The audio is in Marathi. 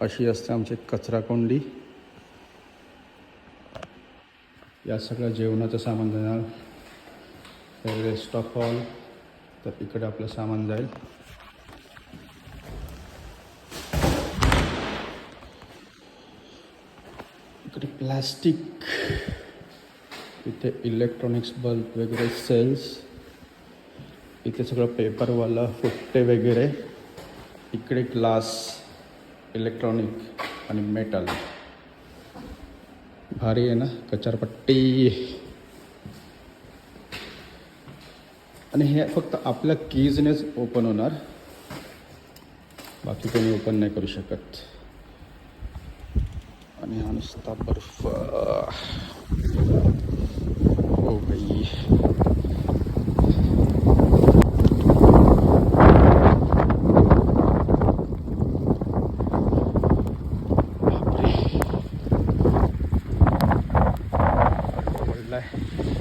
अशी असते आमची कचरा कोंडी. या सगळ्या जेवणाचं सामान जाणार रेस्ट ऑफ ऑल तर इकडे आपलं सामान जाईल. इकडे प्लास्टिक इथे इलेक्ट्रॉनिक्स बल्ब वगैरे सेल्स इथे सगळं पेपरवाला फुट्टे वगैरे. इकडे ग्लास इलेक्ट्रॉनिक आणि मेटल. भारी आहे ना कचारपट्टी. आणि हे फक्त आपल्या कीजनेच ओपन होणार. बाकी कोणी ओपन नाही करू शकत. आणि हा नुसता बर्फ. 来。